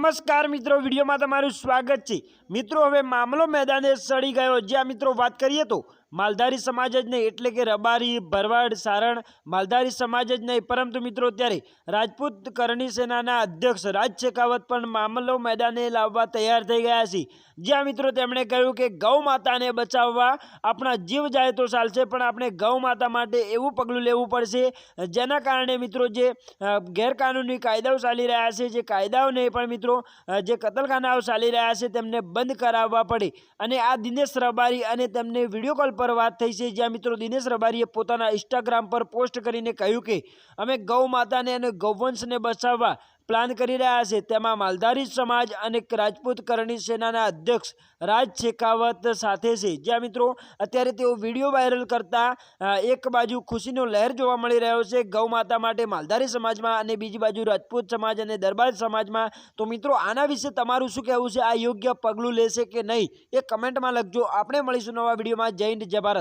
નમસ્કાર મિત્રો, વિડીયોમાં તમારું સ્વાગત છે. મિત્રો, હવે મામલો મેદાને સડી ગયો. જ્યાં મિત્રો વાત કરીએ તો માલધારી સમાજ જ નહીં, એટલે કે રબારી, ભરવાડ, સારણ, માલધારી સમાજ જ નહીં. પરંતુ મિત્રો ત્યારે રાજપૂત કરણી સેનાના અધ્યક્ષ રાજ શેખાવત પણ મામલો મેદાને લાવવા તૈયાર થઈ ગયા છે. જ્યાં મિત્રો, તેમણે કહ્યું કે ગૌ માતાને બચાવવા આપણા જીવ જાય તો ચાલશે, પણ આપણે ગૌ માતા માટે એવું પગલું લેવું પડશે, જેના કારણે મિત્રો, જે ગેરકાનૂની કાયદાઓ ચાલી રહ્યા છે, જે કાયદાઓ નહીં પણ મિત્રો જે કતલખાનાઓ ચાલી રહ્યા છે, તેમને બંધ કરાવવા પડે. અને આ દિનેશ રબારી અને તેમને વીડિયો કોલ પર વાત થઈ છે. જ્યાં મિત્રો દિનેશ રબારીએ પોતાના ઇન્સ્ટાગ્રામ પર પોસ્ટ કરીને કહ્યું કે, અમે ગૌ માતાને અને ગૌવંશને બચાવવા પ્લાન કરી રહ્યા છે. તેમાં માલધારી સમાજ અને રાજપૂત કરણી સેનાના અધ્યક્ષ રાજ શેખાવત સાથે છે. જ્યાં મિત્રો, અત્યારે તેઓ વીડિયો વાયરલ કરતા એક બાજુ ખુશીનો લહેર જોવા મળી રહ્યો છે ગૌ માતા માટે માલધારી સમાજમાં અને બીજી બાજુ રાજપૂત સમાજ અને દરબાર સમાજમાં. તો મિત્રો, આના વિશે તમારું શું કહેવું છે? આ યોગ્ય પગલું લેશે કે નહીં? એ કમેન્ટમાં લખજો. આપણે મળીશું નવા વિડીયોમાં. જય હિન્દ, જય ભારત.